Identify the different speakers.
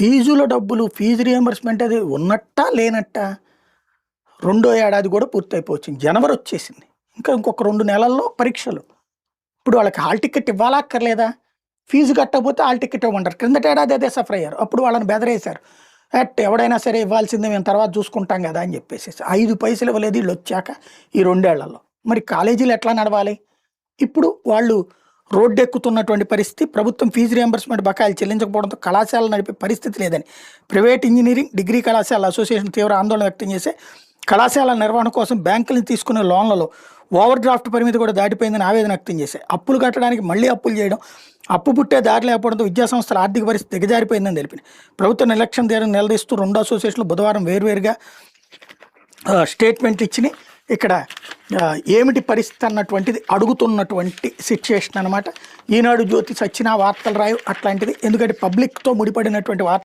Speaker 1: ఫీజుల డబ్బులు fee reimbursement అది ఉన్నట్టా లేనట్టా? రెండో ఏడాది కూడా పూర్తయిపోవచ్చింది. జనవరి వచ్చేసింది. ఇంకా ఇంకొక రెండు నెలల్లో పరీక్షలు. ఇప్పుడు వాళ్ళకి హాల్ టికెట్ ఇవ్వాలక్కర్లేదా ఫీజు కట్టకపోతే హాల్ టికెట్ ఇవ్వమంటారు. క్రిందట ఏడాది అదే సఫర్ అయ్యారు. అప్పుడు వాళ్ళని బెదరేశారు. అట్ ఎవడైనా సరే ఇవ్వాల్సిందే మేము తర్వాత చూసుకుంటాం కదా అని చెప్పేసి ఐదు పైసలు ఇవ్వలేదు వీళ్ళు వచ్చాక ఈ రెండేళ్ళలో. మరి కాలేజీలు ఎట్లా నడవాలి? ఇప్పుడు వాళ్ళు రోడ్డెక్కుతున్నటువంటి పరిస్థితి ప్రభుత్వం ఫీజు రియంబర్స్మెంట్ బకాయిలు చెల్లించకపోవడంతో కళాశాలలు నడిపే పరిస్థితి లేదని ప్రైవేట్ ఇంజనీరింగ్ డిగ్రీ కళాశాల అసోసియేషన్ తీవ్ర ఆందోళన వ్యక్తం చేసే కళాశాల నిర్వహణ కోసం బ్యాంకులను తీసుకునే లోన్లలో ఓవర్ డ్రాఫ్ట్ పరిమితి కూడా దాటిపోయిందని ఆవేదన వ్యక్తం చేశాయి అప్పులు కట్టడానికి మళ్ళీ అప్పులు చేయడం అప్పు పుట్టే దారి లేకపోవడంతో విద్యాసంస్థల ఆర్థిక పరిస్థితి దిగజారిపోయిందని తెలిపింది. ప్రభుత్వ నిర్లక్ష్యం తీరని నిలదీస్తూ రెండు అసోసియేషన్లు బుధవారం వేర్వేరుగా స్టేట్మెంట్ ఇచ్చినాయి. ఇక్కడ ఏమిటి పరిస్థితి అన్నటువంటిది అడుగుతున్నటువంటి సిచ్యుయేషన్ అనమాట ఈనాడు జ్యోతి సచ్చిన వార్తలు రాయు అట్లాంటిది. ఎందుకంటే పబ్లిక్తో ముడిపడినటువంటి వార్త